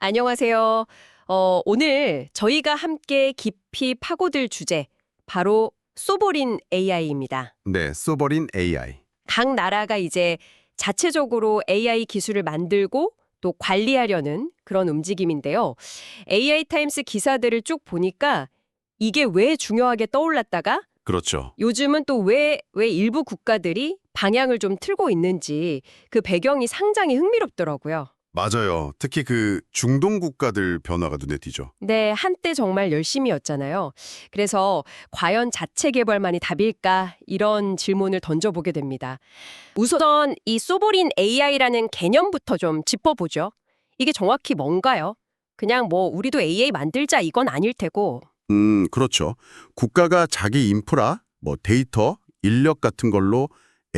안녕하세요. 어, 오늘 저희가 함께 깊이 파고들 주제, 바로 소보린 AI입니다. 네, 소버린 AI. 각 나라가 이제 자체적으로 AI 기술을 만들고 또 관리하려는 그런 움직임인데요. AI 타임스 기사들을 쭉 보니까 이게 왜 중요하게 떠올랐다가 그렇죠. 요즘은 또 왜 왜 일부 국가들이 방향을 좀 틀고 있는지 그 배경이 상당히 흥미롭더라고요. 맞아요. 특히 그 중동 국가들 변화가 눈에 띄죠. 네, 한때 정말 열심히였잖아요. 그래서 과연 자체 개발만이 답일까 이런 질문을 던져보게 됩니다. 우선 이 소보린 AI라는 개념부터 좀 짚어보죠. 이게 정확히 뭔가요? 그냥 뭐 우리도 AI 만들자 이건 아닐 테고. 음, 그렇죠. 국가가 자기 인프라, 뭐 데이터, 인력 같은 걸로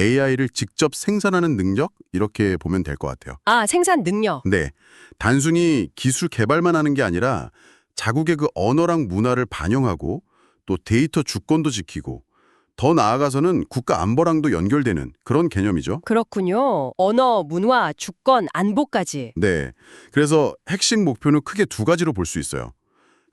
AI를 직접 생산하는 능력 이렇게 보면 될 것 같아요. 아, 생산 능력. 네. 단순히 기술 개발만 하는 게 아니라 자국의 그 언어랑 문화를 반영하고 또 데이터 주권도 지키고 더 나아가서는 국가 안보랑도 연결되는 그런 개념이죠. 그렇군요. 언어, 문화, 주권, 안보까지. 네. 그래서 핵심 목표는 크게 두 가지로 볼 수 있어요.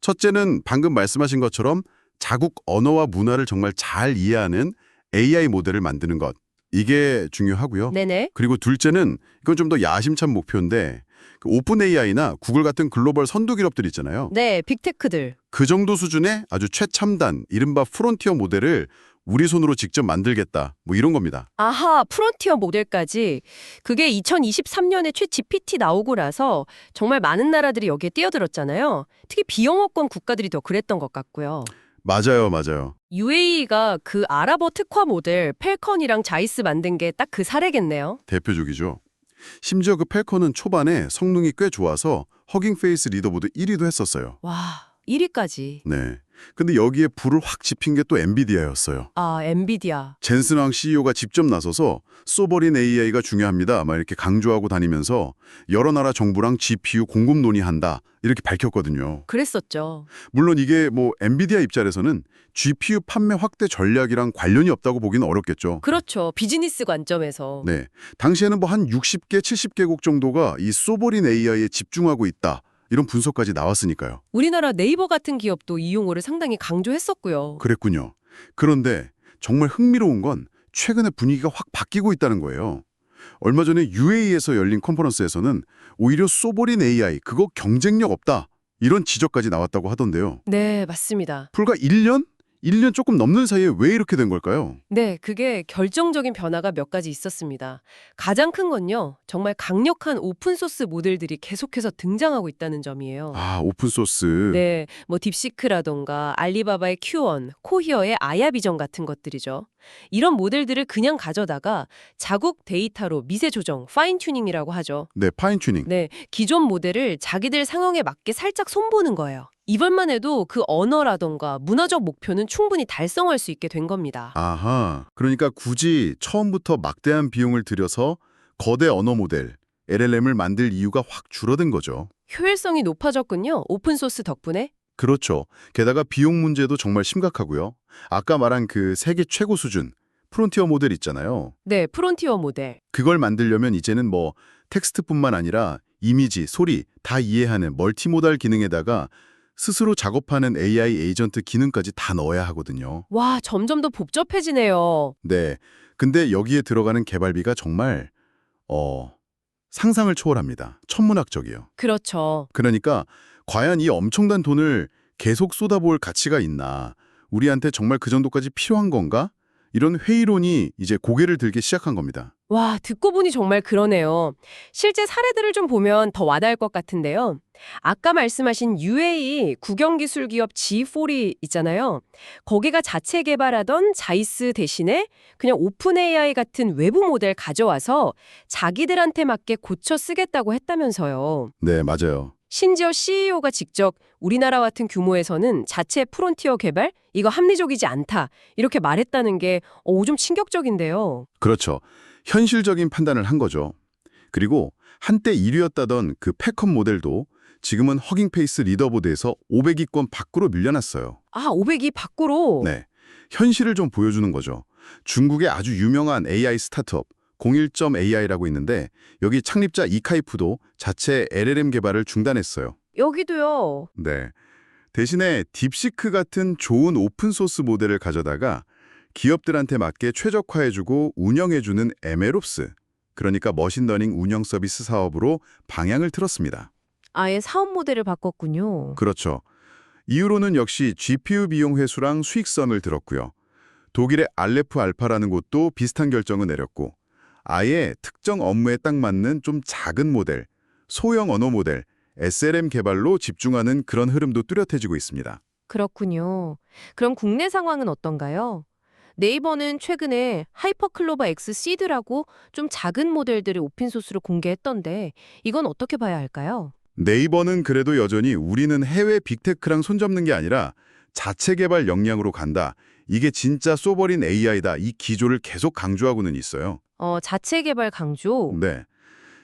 첫째는 방금 말씀하신 것처럼 자국 언어와 문화를 정말 잘 이해하는 AI 모델을 만드는 것. 이게 중요하고요. 네네. 그리고 둘째는 이건 좀 더 야심찬 목표인데 그 오픈 AI나 구글 같은 글로벌 선도 기업들 있잖아요. 네, 빅테크들. 그 정도 수준의 아주 최첨단 이른바 프론티어 모델을 우리 손으로 직접 만들겠다. 뭐 이런 겁니다. 아하, 프론티어 모델까지. 그게 2023년에 최 GPT 나오고 나서 정말 많은 나라들이 여기에 뛰어들었잖아요. 특히 비영어권 국가들이 더 그랬던 것 같고요. 맞아요, 맞아요. UAE가 그 아랍어 특화 모델 펠컨이랑 자이스 만든 게 딱 그 사례겠네요. 대표적이죠. 심지어 그 펠컨은 초반에 성능이 꽤 좋아서 허깅페이스 리더보드 1위도 했었어요. 와, 1위까지. 네. 근데 여기에 불을 확 지핀 게 또 엔비디아였어요. 아, 엔비디아. 젠슨 왕 CEO가 직접 나서서 소버린 AI가 중요합니다. 막 이렇게 강조하고 다니면서 여러 나라 정부랑 GPU 공급 논의한다. 이렇게 밝혔거든요. 그랬었죠. 물론 이게 뭐 엔비디아 입장에서는 GPU 판매 확대 전략이랑 관련이 없다고 보기는 어렵겠죠. 그렇죠. 비즈니스 관점에서. 네. 당시에는 뭐 한 60개, 70개국 정도가 이 소버린 AI에 집중하고 있다. 이런 분석까지 나왔으니까요. 우리나라 네이버 같은 기업도 이 용어를 상당히 강조했었고요. 그랬군요. 그런데 정말 흥미로운 건 최근에 분위기가 확 바뀌고 있다는 거예요. 얼마 전에 UAE에서 열린 컨퍼런스에서는 오히려 소버린 AI 그거 경쟁력 없다. 이런 지적까지 나왔다고 하던데요. 네, 맞습니다. 불과 1년? 1년 조금 넘는 사이에 왜 이렇게 된 걸까요? 네, 그게 결정적인 변화가 몇 가지 있었습니다. 가장 큰 건요, 정말 강력한 오픈소스 모델들이 계속해서 등장하고 있다는 점이에요. 아, 오픈소스. 네, 뭐 딥시크라던가 알리바바의 Q1, 코히어의 아야비전 같은 것들이죠. 이런 모델들을 그냥 가져다가 자국 데이터로 미세 조정, 파인 튜닝이라고 하죠. 네, 파인 튜닝. 네, 기존 모델을 자기들 상황에 맞게 살짝 손보는 거예요. 이번만 해도 그 언어라던가 문화적 목표는 충분히 달성할 수 있게 된 겁니다. 아하. 그러니까 굳이 처음부터 막대한 비용을 들여서 거대 언어 모델, LLM을 만들 이유가 확 줄어든 거죠. 효율성이 높아졌군요. 오픈소스 덕분에. 그렇죠. 게다가 비용 문제도 정말 심각하고요. 아까 말한 그 세계 최고 수준 프론티어 모델 있잖아요. 네, 프론티어 모델. 그걸 만들려면 이제는 뭐 텍스트뿐만 아니라 이미지, 소리 다 이해하는 멀티모달 기능에다가 스스로 작업하는 AI 에이전트 기능까지 다 넣어야 하거든요. 와, 점점 더 복잡해지네요. 네. 근데 여기에 들어가는 개발비가 정말 어 상상을 초월합니다. 천문학적이요. 그렇죠. 그러니까 과연 이 엄청난 돈을 계속 쏟아부을 가치가 있나? 우리한테 정말 그 정도까지 필요한 건가? 이런 회의론이 이제 고개를 들기 시작한 겁니다. 와, 듣고 보니 정말 그러네요. 실제 사례들을 좀 보면 더 와닿을 것 같은데요. 아까 말씀하신 UAE 국영기술 기업 G4이 있잖아요. 거기가 자체 개발하던 자이스 대신에 그냥 오픈 AI 같은 외부 모델 가져와서 자기들한테 맞게 고쳐 쓰겠다고 했다면서요. 네, 맞아요. 심지어 CEO가 직접 우리나라 같은 규모에서는 자체 프론티어 개발 이거 합리적이지 않다 이렇게 말했다는 게 어, 좀 충격적인데요. 그렇죠. 현실적인 판단을 한 거죠. 그리고 한때 1위였다던 그 패컴 모델도 지금은 허깅페이스 리더보드에서 500위권 밖으로 밀려났어요. 아, 500이 밖으로. 네. 현실을 좀 보여주는 거죠. 중국의 아주 유명한 AI 스타트업 01.AI라고 있는데 여기 창립자 이카이프도 자체 LLM 개발을 중단했어요. 여기도요. 네. 대신에 딥시크 같은 좋은 오픈소스 모델을 가져다가 기업들한테 맞게 최적화해주고 운영해주는 에메롭스, 그러니까 머신러닝 운영 서비스 사업으로 방향을 틀었습니다. 아예 사업 모델을 바꿨군요. 그렇죠. 이후로는 역시 GPU 비용 회수랑 수익성을 들었고요. 독일의 알레프 알파라는 곳도 비슷한 결정을 내렸고 아예 특정 업무에 딱 맞는 좀 작은 모델, 소형 언어 모델, SLM 개발로 집중하는 그런 흐름도 뚜렷해지고 있습니다. 그렇군요. 그럼 국내 상황은 어떤가요? 네이버는 최근에 하이퍼클로버 X 시드라고 좀 작은 모델들을 오픈소스로 공개했던데 이건 어떻게 봐야 할까요? 네이버는 그래도 여전히 우리는 해외 빅테크랑 손잡는 게 아니라 자체 개발 역량으로 간다. 이게 진짜 소버린 AI다. 이 기조를 계속 강조하고는 있어요. 어, 자체 개발 강조. 네.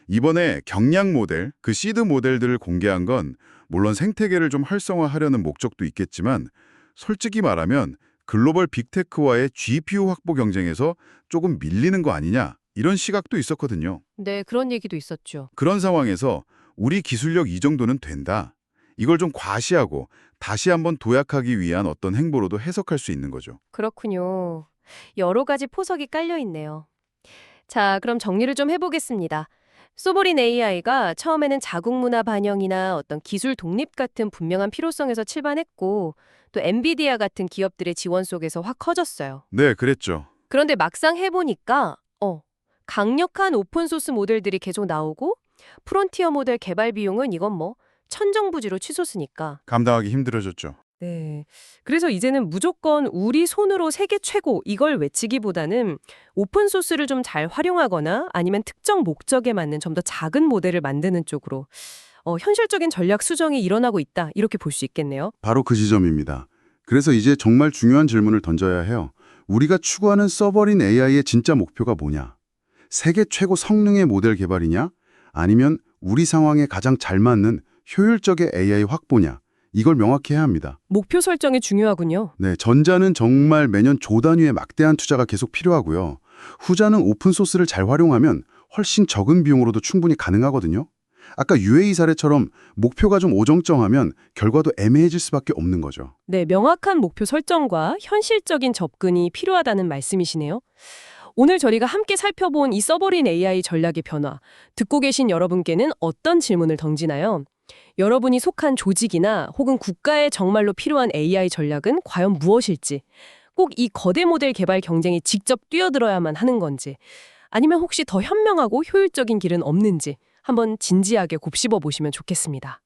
이번에 경량 모델, 그 시드 모델들을 공개한 건 물론 생태계를 좀 활성화하려는 목적도 있겠지만 솔직히 말하면 글로벌 빅테크와의 GPU 확보 경쟁에서 조금 밀리는 거 아니냐 이런 시각도 있었거든요. 네, 그런 얘기도 있었죠. 그런 상황에서 우리 기술력 이 정도는 된다. 이걸 좀 과시하고 다시 한번 도약하기 위한 어떤 행보로도 해석할 수 있는 거죠. 그렇군요. 여러 가지 포석이 깔려 있네요. 자, 그럼 정리를 좀 해보겠습니다. 소보린 AI가 처음에는 자국 문화 반영이나 어떤 기술 독립 같은 분명한 필요성에서 출발했고 또 엔비디아 같은 기업들의 지원 속에서 확 커졌어요. 네, 그랬죠. 그런데 막상 해보니까 어 강력한 오픈소스 모델들이 계속 나오고 프론티어 모델 개발 비용은 이건 뭐 천정부지로 치솟으니까 감당하기 힘들어졌죠. 네. 그래서 이제는 무조건 우리 손으로 세계 최고 이걸 외치기보다는 오픈 소스를 좀 잘 활용하거나 아니면 특정 목적에 맞는 좀 더 작은 모델을 만드는 쪽으로 어, 현실적인 전략 수정이 일어나고 있다. 이렇게 볼 수 있겠네요. 바로 그 지점입니다. 그래서 이제 정말 중요한 질문을 던져야 해요. 우리가 추구하는 서버린 AI의 진짜 목표가 뭐냐? 세계 최고 성능의 모델 개발이냐? 아니면 우리 상황에 가장 잘 맞는 효율적의 AI 확보냐? 이걸 명확히 해야 합니다. 목표 설정이 중요하군요. 네, 전자는 정말 매년 조 단위의 막대한 투자가 계속 필요하고요. 후자는 오픈소스를 잘 활용하면 훨씬 적은 비용으로도 충분히 가능하거든요. 아까 UAE 사례처럼 목표가 좀 오정정하면 결과도 애매해질 수밖에 없는 거죠. 네, 명확한 목표 설정과 현실적인 접근이 필요하다는 말씀이시네요. 오늘 저희가 함께 살펴본 이 서버린 AI 전략의 변화, 듣고 계신 여러분께는 어떤 질문을 던지나요? 여러분이 속한 조직이나 혹은 국가에 정말로 필요한 AI 전략은 과연 무엇일지, 꼭 이 거대 모델 개발 경쟁에 직접 뛰어들어야만 하는 건지, 아니면 혹시 더 현명하고 효율적인 길은 없는지 한번 진지하게 곱씹어 보시면 좋겠습니다.